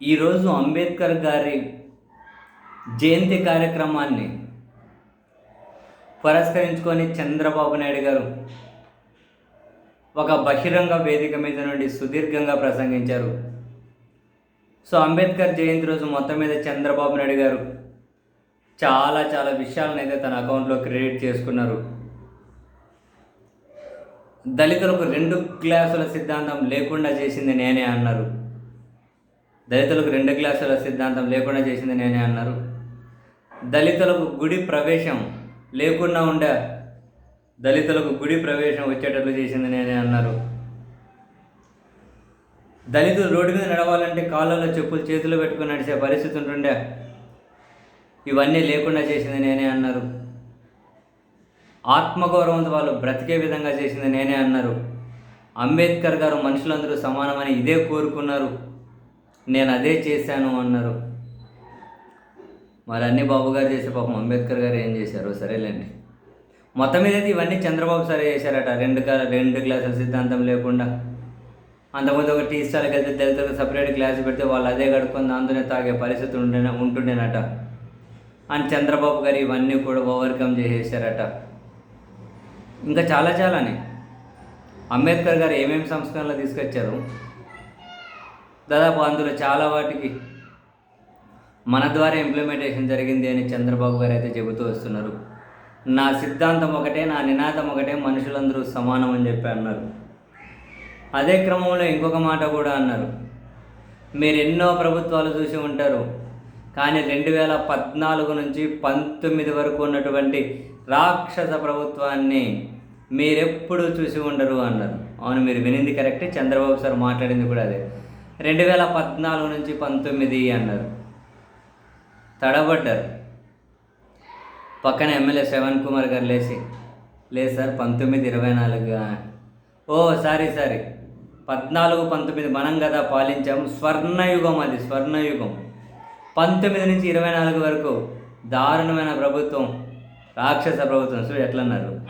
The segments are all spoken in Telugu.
ఈరోజు అంబేద్కర్ గారి జయంతి కార్యక్రమాన్ని పురస్కరించుకొని చంద్రబాబు నాయుడు గారు ఒక బహిరంగ వేదిక మీద నుండి సుదీర్ఘంగా ప్రసంగించారు. సో అంబేద్కర్ జయంతి రోజు మొత్తం మీద చంద్రబాబు నాయుడు గారు చాలా చాలా విషయాలను అయితే తన అకౌంట్లో క్రెడిట్ చేసుకున్నారు. దళితులకు రెండు క్లాసుల సిద్ధాంతం లేకుండా చేసింది నేనే అన్నారు. దళితులకు రెండు గ్లాసుల సిద్ధాంతం లేకుండా చేసింది నేనే అన్నారు. దళితులకు గుడి ప్రవేశం లేకుండా ఉండే దళితులకు గుడి ప్రవేశం వచ్చేటట్లు చేసింది నేనే అన్నారు. దళితులు రోడ్డు మీద నడవాలంటే కాళ్ళలో చెప్పులు చేతులు పెట్టుకుని నడిచే పరిస్థితి ఉంటుండే. ఇవన్నీ లేకుండా చేసింది నేనే అన్నారు. ఆత్మగౌరవంతో వాళ్ళు బ్రతికే విధంగా చేసింది నేనే అన్నారు. అంబేద్కర్ గారు మనుషులందరూ సమానమని ఇదే కోరుకున్నారు. నేను అదే చేశాను అన్నారు. మరి అన్ని బాబు గారు చేసే పాపం అంబేద్కర్ గారు ఏం చేశారు సరేలేండి. మొత్తం మీద అయితే ఇవన్నీ చంద్రబాబు సరే చేశారట. రెండు కా రెండు క్లాసుల సిద్ధాంతం లేకుండా. అంతకుముందు ఒక టీ స్టాల్కి వెళ్తే దళితులకు సపరేట్ క్లాస్ పెడితే వాళ్ళు అదే కడుక్కొని దాంతోనే తాగే పరిస్థితి ఉండే ఉంటుండేనట. అని చంద్రబాబు గారు ఇవన్నీ కూడా ఓవర్కమ్ చేసేసారట. ఇంకా చాలా చాలానే. అంబేద్కర్ గారు ఏమేమి సంస్కరణలు తీసుకొచ్చారు? దాదాపు అందులో చాలా వాటికి మన ద్వారా ఇంప్లిమెంటేషన్ జరిగింది అని చంద్రబాబు గారు అయితే చెబుతూ వస్తున్నారు. నా సిద్ధాంతం ఒకటే నా నినాదం ఒకటే మనుషులందరూ సమానం అని చెప్పి అన్నారు. అదే క్రమంలో ఇంకొక మాట కూడా అన్నారు. మీరు ఎన్నో ప్రభుత్వాలు చూసి ఉంటారు కానీ రెండు వేల పద్నాలుగు నుంచి పంతొమ్మిది వరకు ఉన్నటువంటి రాక్షస ప్రభుత్వాన్ని మీరెప్పుడు చూసి ఉండరు అన్నారు. అవును మీరు వినింది కరెక్టే చంద్రబాబు సార్ మాట్లాడింది కూడా అదే. రెండు వేల పద్నాలుగు నుంచి పంతొమ్మిది అన్నారు. తడబడ్డారు. పక్కన ఎమ్మెల్యే శ్రవణ్ కుమార్ గారు లేచి లేదు సార్ పంతొమ్మిది ఇరవై నాలుగు ఓ సారీ సారీ. పద్నాలుగు పంతొమ్మిది మనం కదా పాలించాము. స్వర్ణయుగం అది స్వర్ణయుగం. పంతొమ్మిది నుంచి ఇరవై నాలుగు వరకు దారుణమైన ప్రభుత్వం రాక్షస ప్రభుత్వం. సో ఎట్లన్నారు?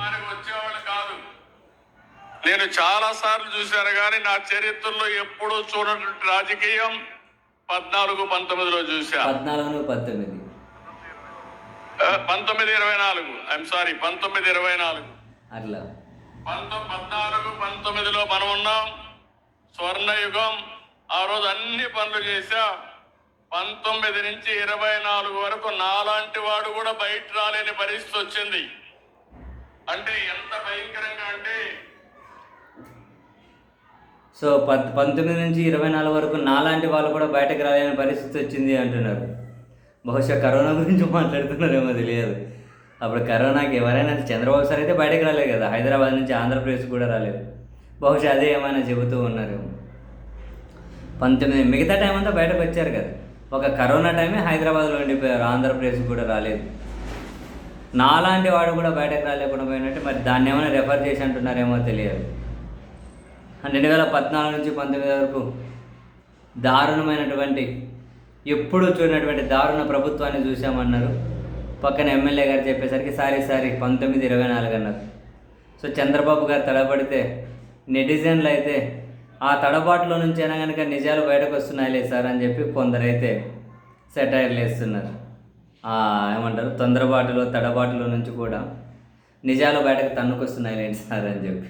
నేను చాలా సార్లు చూశాను కానీ నా చరిత్రలో ఎప్పుడూ చూడనటువంటి రాజకీయం పద్నాలుగు పంతొమ్మిదిలో చూశా. పద్నాలుగు పంతొమ్మిది. పంతొమ్మిది ఇరవై నాలుగు. ఐఎమ్ సారీ పంతొమ్మిది ఇరవై నాలుగు. అట్లా. పంతొమ్మిది పద్నాలుగు పంతొమ్మిదిలో మనం ఉన్నాం. స్వర్ణయుగం ఆ రోజు అన్ని పనులు చేశా. పంతొమ్మిది నుంచి ఇరవై నాలుగు వరకు నాలాంటి వాడు కూడా బయట రాలేని పరిస్థితి వచ్చింది. అంటే ఎంత భయంకరంగా అంటే సో పద్ పంతొమ్మిది నుంచి ఇరవై నాలుగు వరకు నాలాంటి వాళ్ళు కూడా బయటకు రాలేని పరిస్థితి వచ్చింది అంటున్నారు. బహుశా కరోనా గురించి మాట్లాడుతున్నారేమో తెలియదు. అప్పుడు కరోనాకి ఎవరైనా చంద్రబాబు సార్ అయితే బయటకు రాలేదు కదా హైదరాబాద్ నుంచి ఆంధ్రప్రదేశ్ కూడా రాలేదు. బహుశా అదే ఏమైనా చెబుతూ ఉన్నారేమో. పంతొమ్మిది మిగతా టైం అంతా బయటకు వచ్చారు కదా. ఒక కరోనా టైమే హైదరాబాద్లో ఉండిపోయారు ఆంధ్రప్రదేశ్ కూడా రాలేదు. నాలాంటి వాడు కూడా బయటకు రాలేకుండా పోయినట్టు మరి దాన్ని ఏమైనా రెఫర్ చేసి అంటున్నారేమో తెలియదు. రెండు వేల పద్నాలుగు నుంచి పంతొమ్మిది వరకు దారుణమైనటువంటి ఎప్పుడూ చూడనటువంటి దారుణ ప్రభుత్వాన్ని చూసామన్నారు పక్కన ఎమ్మెల్యే గారు చెప్పేసరికి సారీ సారీ పంతొమ్మిది ఇరవై నాలుగు అన్నారు. సో చంద్రబాబు గారు తడబడితే నెటిజన్లు అయితే ఆ తడబాటులో నుంచి అయినా కనుక నిజాలు బయటకు వస్తున్నాయిలే సార్ అని చెప్పి కొందరైతే సెటైర్లు వేస్తున్నారు. ఏమంటారు తొందరబాటులో తడబాటులో నుంచి కూడా నిజాలు బయటకు తన్నుకొస్తున్నాయిలేంటి సార్ అని చెప్పి.